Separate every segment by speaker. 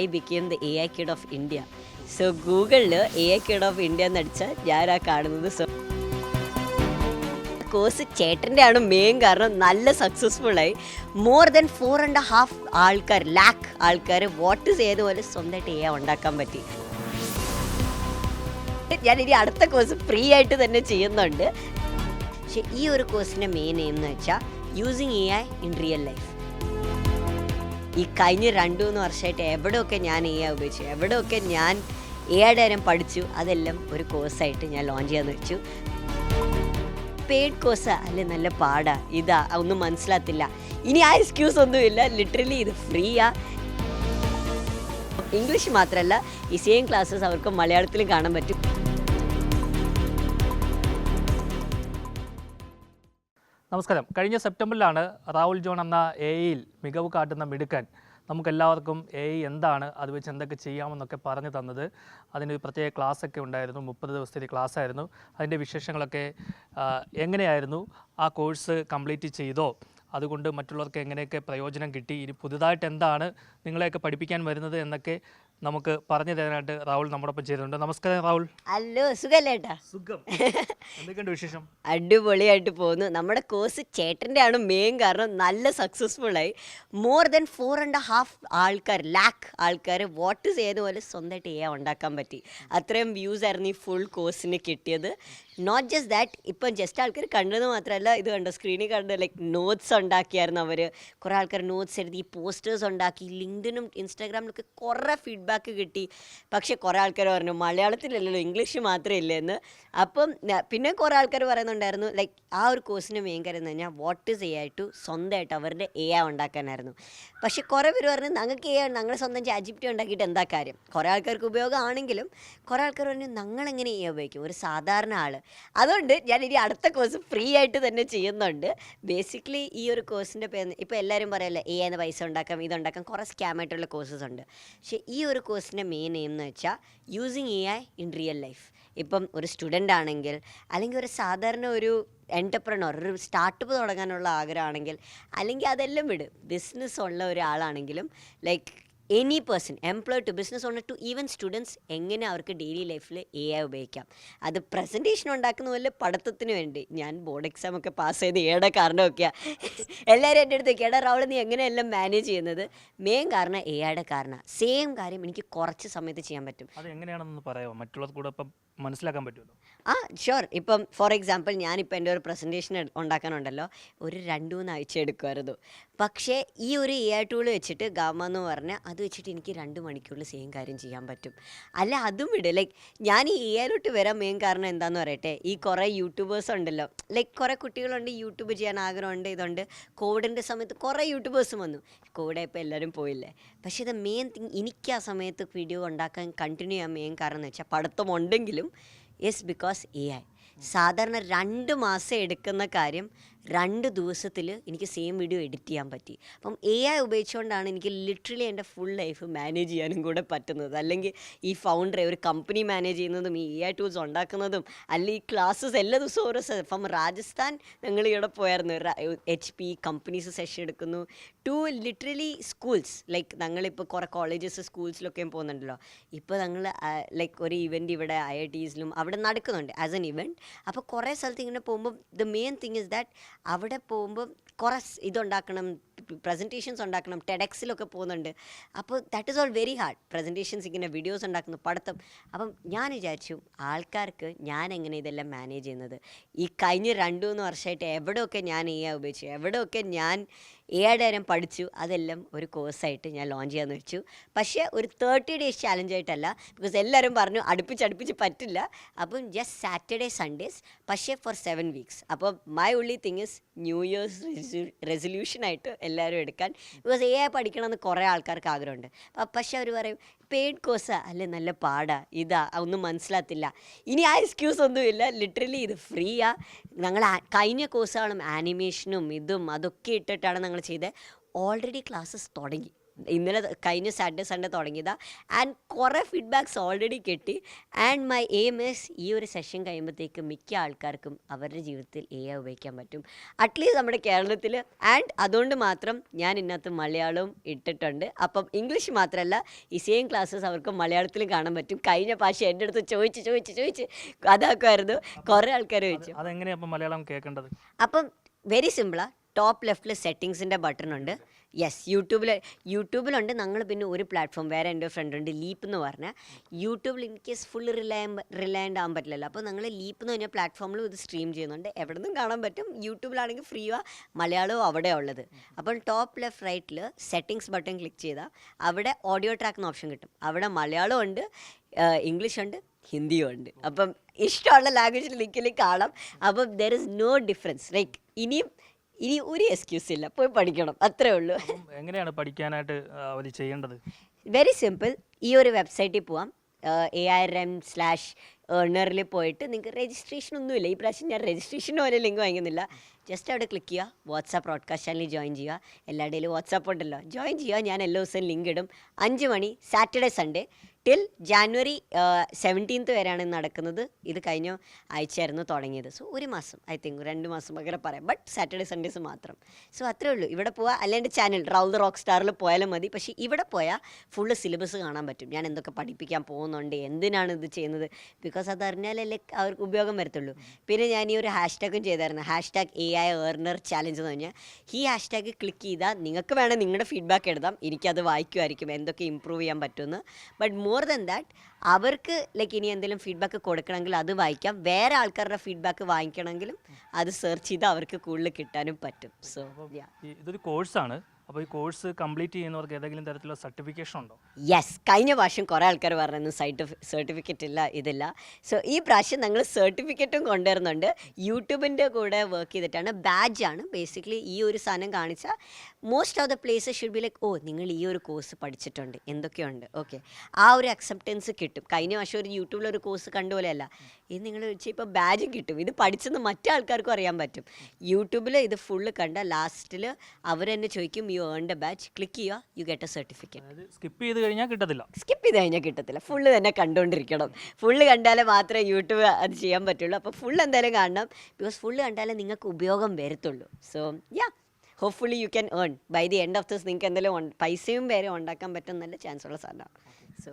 Speaker 1: I became the A I kid of India so ഗൂഗിളിൽ A I kid of India എന്ന് അടിച്ചാൽ ഞാനാ കാണുന്നത്. സോ കോഴ്സ് ചേട്ടന്റെ ആണ് മെയിൻ കാരണം നല്ല സക്സസ്ഫുൾ ആയി. More than four and half ആൾക്കാർ ലാക്ക് ആൾക്കാർ വോട്ട് ചെയ്ത പോലെ സ്വന്തമായിട്ട് എ ഉണ്ടാക്കാൻ പറ്റി. ഞാൻ ഇനി അടുത്ത കോഴ്സ് ഫ്രീ ആയിട്ട് തന്നെ ചെയ്യുന്നുണ്ട്. പക്ഷെ ഈ ഒരു കോഴ്സിന്റെ മെയിൻ എന്ന് വെച്ചാൽ using A I in real life ഈ കഴിഞ്ഞ രണ്ടു മൂന്ന് വർഷമായിട്ട് എവിടെയൊക്കെ ഞാൻ എ ഐ ഉപയോഗിച്ചു എവിടെയൊക്കെ ഞാൻ എ പഠിച്ചു അതെല്ലാം ഒരു കോഴ്സായിട്ട് ഞാൻ ലോഞ്ച് ചെയ്യാന്ന് വെച്ചു. പെയ്ഡ് കോഴ്സ് അല്ലെ നല്ല പാടാ ഇതാ ഒന്നും മനസ്സിലാത്തില്ല ഇനി ആ എക്സ്ക്യൂസ് ഒന്നുമില്ല ലിറ്ററലി ഇത് ഫ്രീയാ ഇംഗ്ലീഷ് മാത്രമല്ല ഈ സെയിം ക്ലാസ്സസ് അവർക്ക് മലയാളത്തിലും കാണാൻ പറ്റും.
Speaker 2: നമസ്കാരം. കഴിഞ്ഞ സെപ്റ്റംബറിലാണ് റാവുൽ ജോൺ എന്ന എ ഇയിൽ മികവ് കാട്ടുന്ന മിടുക്കൻ നമുക്കെല്ലാവർക്കും എ ഇ എന്താണ് അത് വെച്ച് എന്തൊക്കെ ചെയ്യാമെന്നൊക്കെ പറഞ്ഞു തന്നത്. അതിനൊരു പ്രത്യേക ക്ലാസ്സൊക്കെ ഉണ്ടായിരുന്നു മുപ്പത് ദിവസത്തെ ക്ലാസ് ആയിരുന്നു അതിന്റെ വിശേഷങ്ങളൊക്കെ എങ്ങനെയായിരുന്നു ആ കോഴ്സ് കംപ്ലീറ്റ് ചെയ്തോ? അതുകൊണ്ട് മറ്റുള്ളവർക്ക് എങ്ങനെയൊക്കെ പ്രയോജനം കിട്ടി? ഇനി പുതുതായിട്ട് എന്താണ് നിങ്ങളെയൊക്കെ പഠിപ്പിക്കാൻ വരുന്നത് എന്നൊക്കെ നമുക്ക് പറഞ്ഞു തരാനായിട്ട് രാഹുൽ നമ്മോടൊപ്പം ചേരുന്നുണ്ട്. നമസ്കാരം രാഹുൽ.
Speaker 1: അല്ലോ സുഖല്ലേട്ടാ
Speaker 2: സുഖം. എന്തൊക്കെയുണ്ട് വിശേഷം?
Speaker 1: അടിപൊളിയായിട്ട് പോകുന്നു. നമ്മുടെ കോഴ്സ് ചേട്ടന്റെ ആണ് മെയിൻ കാരണം. നല്ല സക്സസ്ഫുൾ ആയി. More than four and half ആൾക്കാർ ലാക്ക് ആൾക്കാർ വോട്ട് ചെയ്ത പോലെ സ്വന്തമായിട്ട് എ ഉണ്ടാക്കാൻ പറ്റി. അത്രയും വ്യൂസ് ആയിരുന്നു ഈ ഫുൾ കോഴ്സിന് കിട്ടിയത്. നോട്ട് ജസ്റ്റ് ദാറ്റ് ഇപ്പം ജസ്റ്റ് ആൾക്കാർ കണ്ടത് മാത്രമല്ല ഇത് കണ്ടോ സ്ക്രീനിൽ കണ്ട് ലൈക്ക് നോട്ട്സ് ഉണ്ടാക്കിയായിരുന്നു അവർ കുറേ ആൾക്കാർ നോട്ട്സ് എഴുതി പോസ്റ്റേഴ്സ് ഉണ്ടാക്കി ലിങ്ക്ഡിനും ഇൻസ്റ്റാഗ്രാമിലൊക്കെ കുറേ ഫീഡ്ബാക്ക് കിട്ടി. പക്ഷേ കുറേ ആൾക്കാർ പറഞ്ഞു മലയാളത്തിലല്ലല്ലോ ഇംഗ്ലീഷ് മാത്രമേ ഇല്ലെന്ന് അപ്പം പിന്നെ കുറേ ആൾക്കാർ പറയുന്നുണ്ടായിരുന്നു ലൈക്ക് ആ ഒരു കോഴ്സിന് മെയിൻ കാര്യം എന്ന് പറഞ്ഞാൽ what is A I to സ്വന്തമായിട്ട് അവരുടെ എ ആ ഉണ്ടാക്കാനായിരുന്നു. പക്ഷേ കുറേ പേര് പറഞ്ഞു ഞങ്ങൾക്ക് എ ഞങ്ങളെ സ്വന്തം ചാജിപ്റ്റി ഉണ്ടാക്കിയിട്ട് എന്താ കാര്യം? കുറേ ആൾക്കാർക്ക് ഉപയോഗമാണെങ്കിലും കുറേ ആൾക്കാർ പറഞ്ഞു ഞങ്ങളെങ്ങനെ എ ഉപയോഗിക്കും? ഒരു സാധാരണ ആൾ അതുകൊണ്ട് ഞാൻ ഇനി അടുത്ത കോഴ്സ് ഫ്രീ ആയിട്ട് തന്നെ ചെയ്യുന്നുണ്ട്. ബേസിക്കലി ഈ ഒരു കോഴ്സിന്റെ പേര് ഇപ്പോൾ എല്ലാവരും പറയല്ലേ എ എന്ന് പൈസ ഉണ്ടാക്കാം ഇതുണ്ടാക്കാം കുറേ സ്കാം ആയിട്ടുള്ള കോഴ്സസ് ഉണ്ട്. പക്ഷേ ഈ ഒരു കോഴ്സിന്റെ മെയിൻ എയിം എന്ന് വെച്ചാൽ using A I in real life ഇപ്പം ഒരു സ്റ്റുഡന്റ് ആണെങ്കിൽ അല്ലെങ്കിൽ ഒരു സാധാരണ ഒരു എന്റർപ്രണർ ഒരു സ്റ്റാർട്ടപ്പ് തുടങ്ങാനുള്ള ആഗ്രഹമാണെങ്കിൽ അല്ലെങ്കിൽ അതെല്ലാം വിട്. ബിസിനസ് ഉള്ള ഒരാളാണെങ്കിലും like any person employ to business owner to even students എങ്ങനെ അവർക്ക് ഡെയിലി ലൈഫിൽ എ ഐ ഉപയോഗിക്കാം? അത് പ്രസന്റേഷൻ ഉണ്ടാക്കുന്ന പോലെ പഠിത്തത്തിന് വേണ്ടി. ഞാൻ ബോർഡ് എക്സാം ഒക്കെ പാസ് ചെയ്ത് ഏടെ കാരണമൊക്കെയാണ് എല്ലാവരും എന്റെ അടുത്ത് കേടാ റാവൾ നീ എങ്ങനെയെല്ലാം മാനേജ് ചെയ്യുന്നത്? മെയിൻ കാരണം എ ഐയുടെ കാരണം. സെയിം കാര്യം എനിക്ക് കുറച്ച് സമയത്ത് ചെയ്യാൻ പറ്റും.
Speaker 2: അത് എങ്ങനെയാണെന്ന് പറയാമോ മറ്റുള്ളവർക്ക് കൂടെ ഇപ്പം മനസ്സിലാക്കാൻ പറ്റുമല്ലോ
Speaker 1: ആ ഷുവർ ഇപ്പം ഫോർ എക്സാമ്പിൾ ഞാനിപ്പോൾ എന്റെ ഒരു പ്രസന്റേഷൻ ഉണ്ടാക്കാനുണ്ടല്ലോ. ഒരു രണ്ട് മൂന്ന് ആഴ്ച എടുക്കുമായിരുന്നു. പക്ഷേ ഈ ഒരു എ ടൂൾ വെച്ചിട്ട് ഗാമ എന്ന് പറഞ്ഞാൽ അത് വെച്ചിട്ട് എനിക്ക് രണ്ട് മണിക്കൂറിൽ സെയിം കാര്യം ചെയ്യാൻ പറ്റും. അല്ല അതും വിട്. ലൈക്ക് ഞാൻ ഈ എ ഐയിലോട്ട് വരാൻ മെയിൻ കാരണം എന്താണെന്ന് പറയട്ടെ? ഈ കുറേ യൂട്യൂബേഴ്സ് ഉണ്ടല്ലോ. ലൈക്ക് കുറേ കുട്ടികളുണ്ട് യൂട്യൂബ് ചെയ്യാൻ ആഗ്രഹമുണ്ട് ഇതുണ്ട്. കോവിഡിന്റെ സമയത്ത് കുറേ യൂട്യൂബേഴ്സും വന്നു. കോവിഡ് ഇപ്പോൾ എല്ലാവരും പോയില്ലേ? പക്ഷേ ഇത് മെയിൻ തിങ് എനിക്ക് ആ സമയത്ത് വീഡിയോ ഉണ്ടാക്കാൻ കണ്ടിന്യൂ ചെയ്യാൻ മെയിൻ കാരണം എന്ന് വെച്ചാൽ പഠിത്തം ഉണ്ടെങ്കിലും യെസ് ബിക്കോസ് എ ഐ സാധാരണ രണ്ട് മാസം എടുക്കുന്ന കാര്യം രണ്ട് ദിവസത്തിൽ എനിക്ക് സെയിം വീഡിയോ എഡിറ്റ് ചെയ്യാൻ പറ്റി. അപ്പം എ ഐ ഉപയോഗിച്ചുകൊണ്ടാണ് എനിക്ക് ലിറ്ററലി എന്റെ ഫുൾ ലൈഫ് മാനേജ് ചെയ്യാനും കൂടെ പറ്റുന്നത്. അല്ലെങ്കിൽ ഈ ഫൗണ്ടറെ ഒരു കമ്പനി മാനേജ് ചെയ്യുന്നതും ഈ എ ഐ ടൂൾസ് ഉണ്ടാക്കുന്നതും അല്ലെങ്കിൽ ഈ ക്ലാസ്സസ് എല്ലാ ദിവസവും ഓരോ ഇപ്പം രാജസ്ഥാൻ ഞങ്ങൾ ഇവിടെ പോയായിരുന്നു. എച്ച് പി കമ്പനീസ് സെഷൻ എടുക്കുന്നു. ടു ലിറ്ററലി സ്കൂൾസ് ലൈക്ക് ഞങ്ങളിപ്പോൾ കുറേ കോളേജസ് സ്കൂൾസിലൊക്കെയും പോകുന്നുണ്ടല്ലോ. ഇപ്പോൾ ഞങ്ങൾ ലൈക്ക് ഒരു ഇവന്റ് ഇവിടെ ഐ ഐ ടീസിലും അവിടെ നടക്കുന്നുണ്ട് ആസ് എൻ ഇവന്റ് അപ്പോൾ കുറേ സ്ഥലത്ത് ഇങ്ങനെ പോകുമ്പോൾ the main thing is that അവിടെ പോകുമ്പോൾ കുറേ ഇതുണ്ടാക്കണം പ്രസന്റേഷൻസ് ഉണ്ടാക്കണം ടെഡക്സിലൊക്കെ പോകുന്നുണ്ട്. അപ്പോൾ that is all very hard presentations ഇങ്ങനെ വീഡിയോസ് ഉണ്ടാക്കുന്നു പഠിത്തം. അപ്പം ഞാൻ വിചാരിച്ചു ആൾക്കാർക്ക് ഞാൻ എങ്ങനെ ഇതെല്ലാം മാനേജ് ചെയ്യുന്നത്? ഈ കഴിഞ്ഞ രണ്ടു മൂന്ന് വർഷമായിട്ട് എവിടെയൊക്കെ ഞാൻ എ ഉപയോഗിച്ചു? എവിടെയൊക്കെ ഞാൻ കാര്യം പഠിച്ചു. അതെല്ലാം ഒരു കോഴ്സായിട്ട് ഞാൻ ലോഞ്ച് ചെയ്യാന്ന് വെച്ചു പക്ഷേ ഒരു തേർട്ടി ഡേയ്സ് ചാലഞ്ച് ആയിട്ടല്ല ബിക്കോസ് എല്ലാവരും പറഞ്ഞു അടുപ്പിച്ച് അടുപ്പിച്ച് പറ്റില്ല. അപ്പം ജസ്റ്റ് സാറ്റർഡേ സൺഡേസ് പക്ഷേ ഫോർ സെവൻ വീക്സ് അപ്പോൾ my only thing is new years റെസൊല്യൂഷനായിട്ട് എല്ലാവരും എടുക്കാൻ. ബിക്കോസ് എ പഠിക്കണമെന്ന് കുറേ ആൾക്കാർക്ക് ആഗ്രഹമുണ്ട്. പക്ഷേ അവർ പറയും പെയ്ഡ് കോഴ്സാ അല്ലേ നല്ല പാടാ. ഇതാ ഒന്നും മനസ്സിലാത്തില്ല ഇനി ആ എക്സ്ക്യൂസ് ഒന്നുമില്ല. ലിറ്ററലി ഇത് ഞങ്ങൾ ആ- കഴിഞ്ഞ കോഴ്സുകളും ആനിമേഷനും ഇതും അതൊക്കെ ഇട്ടിട്ടാണ് ഞങ്ങൾ ചെയ്തത്. ഓൾറെഡി ക്ലാസ്സസ് തുടങ്ങി. ഇന്നലെ കഴിഞ്ഞ സാറ്റർഡേ സൺഡേ തുടങ്ങിയതാ. ആൻഡ് കുറേ ഫീഡ്ബാക്ക്സ് ഓൾറെഡി കിട്ടി. ആൻഡ് മൈ എയിം ഇസ് ഈ ഒരു സെഷൻ കഴിയുമ്പോഴത്തേക്ക് മിക്ക ആൾക്കാർക്കും അവരുടെ ജീവിതത്തിൽ എ ഐ ഉപയോഗിക്കാൻ പറ്റും. അറ്റ്ലീസ്റ്റ് നമ്മുടെ കേരളത്തിൽ ആൻഡ് അതുകൊണ്ട് മാത്രം ഞാൻ ഇന്നത്തെ മലയാളവും ഇട്ടിട്ടുണ്ട്. അപ്പം ഇംഗ്ലീഷ് മാത്രമല്ല ഈ സെയിം ക്ലാസ്സസ് അവർക്ക് മലയാളത്തിലും കാണാൻ പറ്റും. കഴിഞ്ഞ ഭാഷ എന്റെ അടുത്ത് ചോദിച്ച് ചോദിച്ച് ചോദിച്ച് അതാക്കുമായിരുന്നു. കുറേ ആൾക്കാർ ചോദിച്ചു.
Speaker 2: അതെങ്ങനെയാണ് അപ്പം മലയാളം കേൾക്കേണ്ടത്?
Speaker 1: അപ്പം വെരി സിമ്പിളാണ് ടോപ്പ് ലെഫ്റ്റിൽ സെറ്റിങ്സിന്റെ ബട്ടൺ ഉണ്ട്. യെസ് യൂട്യൂബിൽ യൂട്യൂബിലുണ്ട് ഞങ്ങൾ പിന്നെ ഒരു പ്ലാറ്റ്ഫോം വേറെ എന്റെ ഫ്രണ്ട് ഉണ്ട് ലീപ്പ് എന്ന് പറഞ്ഞാൽ യൂട്യൂബിൽ in case full relian reliant ആകാൻ പറ്റില്ലല്ലോ. അപ്പോൾ ഞങ്ങൾ ലീപ്പ് എന്ന് പറഞ്ഞ പ്ലാറ്റ്ഫോമിലും ഇത് സ്ട്രീം ചെയ്യുന്നുണ്ട്. എവിടെ നിന്നും കാണാൻ പറ്റും. യൂട്യൂബിലാണെങ്കിൽ ഫ്രീ ആ മലയാളവും അവിടെ ഉള്ളത്. അപ്പോൾ ടോപ്പ് ലെഫ്റ്റ് റൈറ്റിൽ സെറ്റിങ്സ് ബട്ടൺ ക്ലിക്ക് ചെയ്താൽ അവിടെ ഓഡിയോ ട്രാക്ക് എന്ന ഓപ്ഷൻ കിട്ടും. അവിടെ മലയാളം ഉണ്ട് ഇംഗ്ലീഷ് ഉണ്ട് ഹിന്ദിയും ഉണ്ട്. അപ്പം ഇഷ്ടമുള്ള ലാംഗ്വേജിൽ നിൽക്കൽ കാണാം. അപ്പം there is no difference like ഇനിയും ഇനി ഒരു എക്സ്ക്യൂസ് ഇല്ല. പോയി പഠിക്കണം. അത്രേ ഉള്ളൂ.
Speaker 2: എങ്ങനെയാണ് പഠിക്കാനായിട്ട് അവർ ചെയ്യേണ്ടത്?
Speaker 1: വെരി സിമ്പിൾ ഈ ഒരു വെബ്സൈറ്റിൽ പോവാം. എ ആർ എം സ്ലാഷ് ഏർണറിൽ പോയിട്ട് നിങ്ങൾക്ക് രജിസ്ട്രേഷൻ ഒന്നുമില്ല ഈ പ്രാവശ്യം ഞാൻ രജിസ്ട്രേഷൻ പോലെ ലിങ്ക് വാങ്ങുന്നില്ല ജസ്റ്റ് അവിടെ ക്ലിക്ക് ചെയ്യുക. വാട്സാപ്പ് ബ്രോഡ്കാസ്റ്റ് ചാനലിൽ ജോയിൻ ചെയ്യുക. എല്ലാവരുടെയും വാട്സാപ്പ് ഉണ്ടല്ലോ. ജോയിൻ ചെയ്യുക. ഞാൻ എല്ലാ ദിവസവും ലിങ്ക് ഇടും. അഞ്ച് മണി Saturday Sunday till January seventeenth വരെയാണ് നടക്കുന്നത്. ഇത് കഴിഞ്ഞ ആഴ്ചയായിരുന്നു തുടങ്ങിയത്. സോ ഒരു മാസം ഐ തിങ്ക് രണ്ട് മാസം അങ്ങനെ പറയാം. ബട്ട് സാറ്റർഡേ സൺഡേസ് മാത്രം. സോ അത്രേ ഉള്ളൂ. ഇവിടെ പോവാ. അല്ലെങ്കിൽ ചാനൽ റൗൾ ദ റോക്ക് സ്റ്റാറിൽ പോയാലും മതി. പക്ഷേ ഇവിടെ പോയാൽ ഫുള്ള് സിലബസ് കാണാൻ പറ്റും. ഞാൻ എന്തൊക്കെ പഠിപ്പിക്കാൻ പോകുന്നുണ്ട് എന്തിനാണ് ഇത് ചെയ്യുന്നത്? ബിക്കോസ് അത് അറിഞ്ഞാലല്ലേ അവർക്ക് ഉപയോഗം വരത്തുള്ളൂ. പിന്നെ ഞാൻ ഈ ഒരു ഹാഷ്ടാഗും ചെയ്തായിരുന്നു. Hashtag A I earner challenge എന്ന് പറഞ്ഞാൽ ഈ ഹാഷ്ടാഗ് ക്ലിക്ക് ചെയ്താൽ നിങ്ങൾക്ക് വേണമെങ്കിൽ നിങ്ങളുടെ ഫീഡ്ബാക്ക് എഴുതാം. എനിക്കത് വായിക്കുമായിരിക്കും. എന്തൊക്കെ ഇമ്പ്രൂവ് ചെയ്യാൻ പറ്റുമെന്ന്. ബട്ട് മോർ ദൻ ദാറ്റ് അവർക്ക് ലൈക്ക് ഇനി എന്തെങ്കിലും ഫീഡ്ബാക്ക് കൊടുക്കണമെങ്കിൽ അത് വായിക്കാം. വേറെ ആൾക്കാരുടെ ഫീഡ്ബാക്ക് വാങ്ങിക്കണമെങ്കിലും അത് സെർച്ച് ചെയ്ത് അവർക്ക് കൂടുതൽ കിട്ടാനും പറ്റും. സോ
Speaker 2: ഇതൊരു കോഴ്സാണ് അപ്പോൾ ഈ കോഴ്സ് കംപ്ലീറ്റ് ചെയ്യുന്നവർക്ക് ഏതെങ്കിലും തരത്തിലുള്ള സർട്ടിഫിക്കേഷൻ ഉണ്ടോ?
Speaker 1: യെസ് കഴിഞ്ഞ പ്രാവശ്യം കുറേ ആൾക്കാർ പറഞ്ഞു സൈറ്റ് സർട്ടിഫിക്കറ്റ് ഇല്ല ഇതില്ല. സോ ഈ പ്രാവശ്യം ഞങ്ങൾ സർട്ടിഫിക്കറ്റും കൊണ്ടുവരുന്നുണ്ട്. യൂട്യൂബിന്റെ കൂടെ വർക്ക് ചെയ്തിട്ടാണ്. ആണ്. ബേസിക്കലി ഈ ഒരു സാധനം കാണിച്ചാൽ most of the places should be like oh നിങ്ങൾ ഈ ഒരു കോഴ്സ് പഠിച്ചിട്ടുണ്ട്. എന്തൊക്കെയുണ്ട്? ഓക്കെ ആ ഒരു അക്സെപ്റ്റൻസ് കിട്ടും. കഴിഞ്ഞ വർഷം ഒരു യൂട്യൂബിൽ ഒരു കോഴ്സ് കണ്ടുപോലെയല്ല ഇത് നിങ്ങൾ വെച്ചാൽ ഇപ്പോൾ ബാഡും കിട്ടും. ഇത് പഠിച്ചെന്ന് മറ്റേ ആൾക്കാർക്കും അറിയാൻ പറ്റും. യൂട്യൂബിൽ ഇത് ഫുള്ള് കണ്ട ലാസ്റ്റിൽ അവർ ചോദിക്കും you earn a badge click ചെയ്യുക യു ഗെറ്റ് എ സർട്ടിഫിക്കറ്റ്
Speaker 2: അതായത് സ്കിപ്പ് ചെയ്ത് കഴിഞ്ഞാൽ കിട്ടത്തില്ല.
Speaker 1: സ്കിപ്പ് ചെയ്ത് കഴിഞ്ഞാൽ കിട്ടത്തില്ല. ഫുള്ള് തന്നെ കണ്ടുകൊണ്ടിരിക്കണം ഫുള്ള് കണ്ടാലേ മാത്രമേ യൂട്യൂബ് അത് ചെയ്യാൻ പറ്റുള്ളൂ. അപ്പോൾ ഫുള്ള് എന്തായാലും കാണണം. ബിക്കോസ് ഫുള്ള് കണ്ടാലേ നിങ്ങൾക്ക് ഉപയോഗം വരത്തുള്ളൂ. So yeah hopefully you can earn by the end of this നിങ്ങൾക്ക് എന്തെങ്കിലും പൈസയും പേരെ ഉണ്ടാക്കാൻ പറ്റും. നല്ല ചാൻസ് ഉള്ള സാധനമാണ്.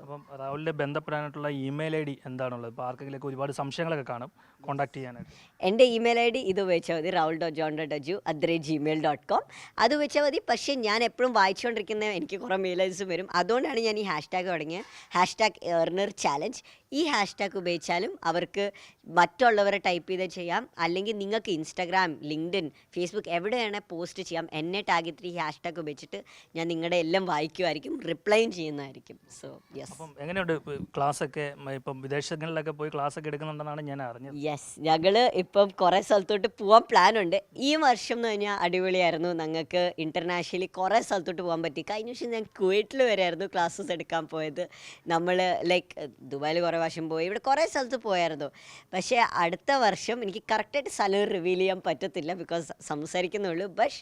Speaker 2: അപ്പം രാഹുലിനെ ബന്ധപ്പെടാനായിട്ടുള്ള ഇമെയിൽ ഐ ഡി എന്താണുള്ളത്? ഇപ്പോൾ ആർക്കെങ്കിലും ഒരുപാട് സംശയങ്ങളൊക്കെ കാണും. കോൺടാക്ട് ചെയ്യാനായിട്ട്.
Speaker 1: എന്റെ ഇമെയിൽ ഐ ഡി ഇത് ഉപയോഗിച്ചാൽ മതി. Rahul dot John dot Aju at rate Gmail dot com. അത് വെച്ചാൽ മതി. പക്ഷേ ഞാൻ എപ്പോഴും വായിച്ചുകൊണ്ടിരിക്കുന്ന എനിക്ക് കുറേ മെയിലേഴ്സും വരും. അതുകൊണ്ടാണ് ഞാൻ ഈ ഹാഷ്ടാഗ് തുടങ്ങിയത് ഹാഷ്ടാഗ് ഏർണർ ചാലഞ്ച്. ഈ ഹാഷ്ടാഗ് ഉപയോഗിച്ചാലും അവർക്ക് മറ്റുള്ളവരെ ടൈപ്പ് ചെയ്ത് ചെയ്യാം. അല്ലെങ്കിൽ നിങ്ങൾക്ക് ഇൻസ്റ്റാഗ്രാം ലിങ്ക്ഡിൻ ഫേസ്ബുക്ക് എവിടെയാണ് പോസ്റ്റ് ചെയ്യാം എന്നെ ടാഗ് ഇത്തിരി ഈ ഹാഷ്ടാഗ് ഉപയോഗിച്ചിട്ട് ഞാൻ നിങ്ങളുടെ എല്ലാം വായിക്കുമായിരിക്കും റിപ്ലൈയും ചെയ്യുന്നതായിരിക്കും. സോ
Speaker 2: അപ്പം എങ്ങനെയുണ്ട് ക്ലാസ് ഒക്കെ ഇപ്പം വിദേശങ്ങളിലൊക്കെ പോയി ക്ലാസ് ഒക്കെ എടുക്കുന്നുണ്ടെന്നാണ് ഞാൻ അറിഞ്ഞത്.
Speaker 1: യെസ് ഞങ്ങൾ ഇപ്പം കുറെ സ്ഥലത്തോട്ട് പോവാൻ പ്ലാൻ ഉണ്ട് ഈ വർഷം എന്ന് പറഞ്ഞാൽ അടിപൊളിയായിരുന്നു. ഞങ്ങൾക്ക് ഇന്റർനാഷണലി കുറെ സ്ഥലത്തോട്ട് പോകാൻ പറ്റി. കഴിഞ്ഞ വർഷം ഞാൻ കുവൈറ്റിൽ വരെയായിരുന്നു ക്ലാസ്സസ് എടുക്കാൻ പോയത്. നമ്മൾ ലൈക്ക് ദുബായിൽ കുറേ വർഷം പോയി. ഇവിടെ കുറേ സ്ഥലത്ത് പോയായിരുന്നു. പക്ഷേ അടുത്ത വർഷം എനിക്ക് കറക്റ്റായിട്ട് സ്ഥലം റിവീൽ ചെയ്യാൻ പറ്റത്തില്ല ബിക്കോസ് സംസാരിക്കുന്നുള്ളൂ ബട്ട്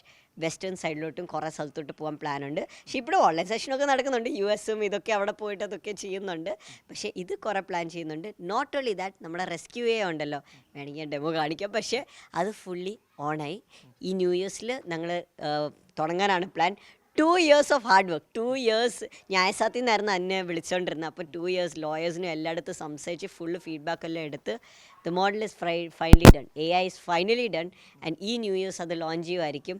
Speaker 1: വെസ്റ്റേൺ സൈഡിലോട്ടും കുറേ സ്ഥലത്തോട്ട് പോകാൻ പ്ലാൻ ഉണ്ട് പക്ഷേ ഇവിടെ ഓൺലൈൻ സെഷനൊക്കെ നടക്കുന്നുണ്ട്. യു എസും ഇതൊക്കെ അവിടെ പോയിട്ട് അതൊക്കെ ചെയ്യുന്നുണ്ട്. പക്ഷേ ഇത് കുറേ പ്ലാൻ ചെയ്യുന്നുണ്ട്. നോട്ട് ഓൺലി ദാറ്റ് നമ്മുടെ റെസ്ക്യൂ എ ഉണ്ടല്ലോ. വേണമെങ്കിൽ ഞാൻ ഡെമോ കാണിക്കാം. പക്ഷേ അത് ഫുള്ളി ഓണായി ഈ ന്യൂ ഇയേഴ്സിൽ ഞങ്ങൾ തുടങ്ങാനാണ് plan two years of hard work two years ന്യായസാത്തിൽ നിന്നായിരുന്നു എന്നെ വിളിച്ചുകൊണ്ടിരുന്നത് അപ്പോൾ ടു ഇയേഴ്സ് ലോയേഴ്സിനും എല്ലായിടത്തും സംസാരിച്ച് ഫുള്ള് ഫീഡ്ബാക്ക് എല്ലാം എടുത്ത് the model is fry finally done A I is finally done and ഈ ന്യൂ ഇയേഴ്സ് അത് ലോഞ്ച് ചെയ്യുമായിരിക്കും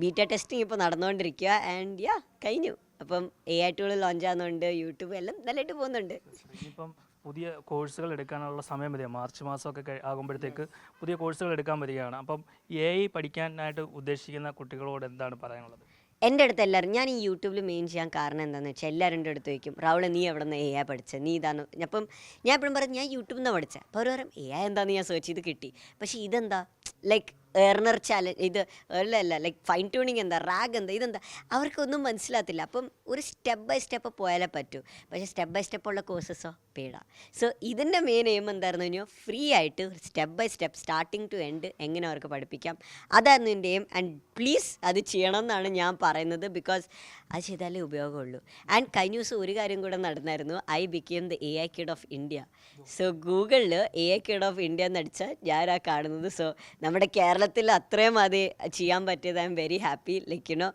Speaker 1: ബീറ്റ ടെസ്റ്റിംഗ് ഇപ്പോൾ നടന്നുകൊണ്ടിരിക്കുക ആൻഡ് യാ കഴിഞ്ഞു. അപ്പം എ ഐ ടൂൾ ലോഞ്ച് ആകുന്നുണ്ട് യൂട്യൂബ് എല്ലാം നല്ലതായിട്ട് പോകുന്നുണ്ട്.
Speaker 2: ഇപ്പം പുതിയ കോഴ്സുകൾ എടുക്കാനുള്ള സമയം വരിക മാർച്ച് മാസമൊക്കെ ആകുമ്പോഴത്തേക്ക് പുതിയ കോഴ്സുകൾ എടുക്കാൻ വരികയാണ്. അപ്പം എ ഐ പഠിക്കാനായിട്ട് ഉദ്ദേശിക്കുന്ന കുട്ടികളോട് എന്താണ് പറയാനുള്ളത്?
Speaker 1: എന്റെ അടുത്ത് എല്ലാവരും ഞാൻ ഈ യൂട്യൂബിൽ മെയിൻ ചെയ്യാൻ കാരണം എന്താണെന്ന് വെച്ചാൽ എല്ലാവരും എന്റെ അടുത്ത് ചോദിക്കും രാവിലെ നീ എവിടെ നിന്ന് എ ആ പഠിച്ചത് നീ ഇതാണ് അപ്പം ഞാൻ എപ്പോഴും പറഞ്ഞു ഞാൻ യൂട്യൂബിൽ നിന്ന് പഠിച്ചത് അപ്പോൾ അവർ പറയും എ ആ എന്താണെന്ന് ഞാൻ സെർച്ച് ചെയ്ത് കിട്ടി. പക്ഷേ ഇതെന്താ? ലൈക്ക് ഏർണർ ചാലഞ്ച് ഇത് അല്ല അല്ല ലൈക്ക് ഫൈൻ ട്യൂണിങ് എന്താ റാഗ് എന്താ ഇതെന്താ അവർക്കൊന്നും മനസ്സിലാത്തില്ല അപ്പം ഒരു സ്റ്റെപ്പ് ബൈ സ്റ്റെപ്പ് പോയാലേ പറ്റൂ. പക്ഷേ സ്റ്റെപ്പ് ബൈ സ്റ്റെപ്പ് ഉള്ള കോഴ്സസോ പേട. സോ ഇതിന്റെ മെയിൻ എയിം എന്തായിരുന്നു കഴിഞ്ഞാൽ ഫ്രീ ആയിട്ട് step by step starting to end എങ്ങനെ അവർക്ക് പഠിപ്പിക്കാം? അതായിരുന്നു എന്റെ എയിം ആൻഡ് പ്ലീസ് അത് ചെയ്യണം എന്നാണ് ഞാൻ പറയുന്നത്. ബിക്കോസ് അത് ചെയ്താലേ ഉപയോഗമുള്ളൂ. ആൻഡ് കഴിഞ്ഞ ദിവസം ഒരു കാര്യം കൂടെ നടന്നായിരുന്നു. I became the A I kid of India so ഗൂഗിളിൽ A I kid of India എന്ന് അടിച്ചാൽ ഞാനാ കാണുന്നത്. സോ നമ്മുടെ കേരളത്തിൽ അത്രയും അത് ചെയ്യാൻ പറ്റിയത്. I am very happy like you know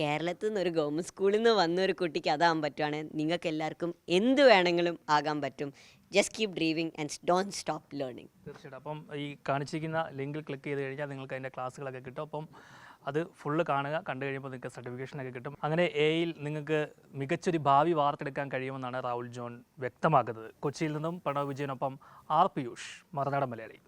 Speaker 1: കേരളത്തിൽ നിന്ന് ഒരു ഗവൺമെന്റ് സ്കൂളിൽ നിന്ന് വന്ന ഒരു കുട്ടിക്ക് അതാകാൻ പറ്റുവാണെങ്കിൽ നിങ്ങൾക്ക് എല്ലാവർക്കും എന്ത് വേണമെങ്കിലും ആകാൻ പറ്റും. Just keep dreaming and don't stop learning
Speaker 2: തീർച്ചയായിട്ടും. അപ്പം ഈ കാണിച്ചിരിക്കുന്ന ലിങ്കിൽ ക്ലിക്ക് ചെയ്ത് കഴിഞ്ഞാൽ നിങ്ങൾക്ക് അതിന്റെ ക്ലാസ്സുകളൊക്കെ കിട്ടും. അപ്പം അത് ഫുള്ള് കാണുക കണ്ടു കഴിയുമ്പോൾ നിങ്ങൾക്ക് സർട്ടിഫിക്കേഷനൊക്കെ കിട്ടും. അങ്ങനെ എയിൽ നിങ്ങൾക്ക് മികച്ചൊരു ഭാവി വാർത്തെടുക്കാൻ കഴിയുമെന്നാണ് രാഹുൽ ജോൺ വ്യക്തമാക്കുന്നത്. കൊച്ചിയിൽ നിന്നും പ്രണവ് വിജയനൊപ്പം ആർ പിയൂഷ് മറുനാടൻ മലയാളി.